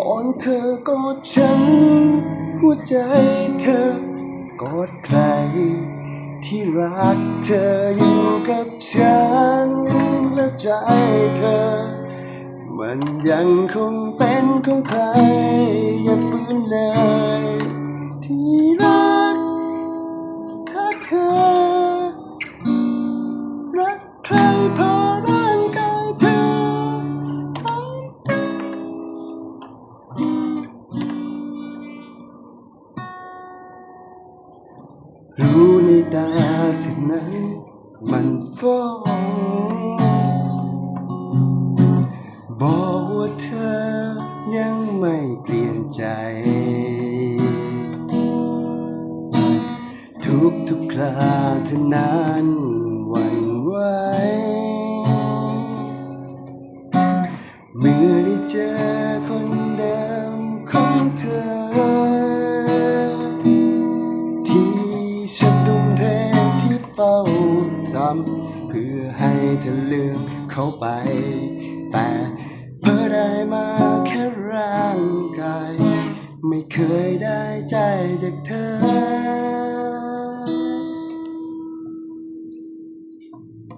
ตอนเธอกอดฉัน หัวใจเธอกอดใคร ที่รักเธออยู่กับฉัน และใจเธอ มันยังคงเป็นของใคร อย่าฝืนเลย ที่รัก ถ้าเธอ รักใคร รู้ในตาเธอนั้นมันฟ้องบอกว่าเธอยังไม่เปลี่ยนใจ ทุกทุกคราเธอนั้นหวันไหวเมื่อได้เจอ ทำเพื่อให้เธอลืมเขาไป แต่เพื่อได้มาแค่ร่างกาย ไม่เคยได้ใจจากเธอ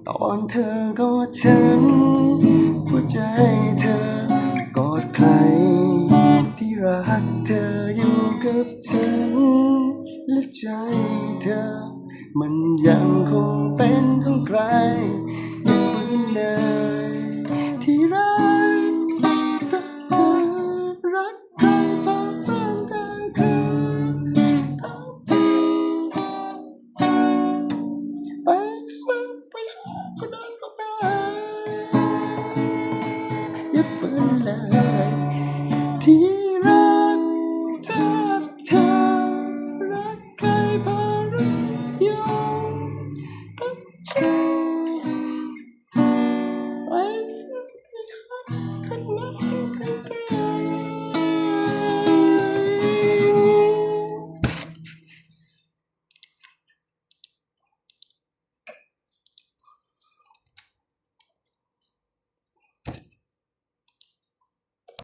ตอนเธอกอดฉันหัวใจเธอกอดใคร ที่รักเธออยู่กับฉันและใจเธอ มันยังคงเป็น the fun.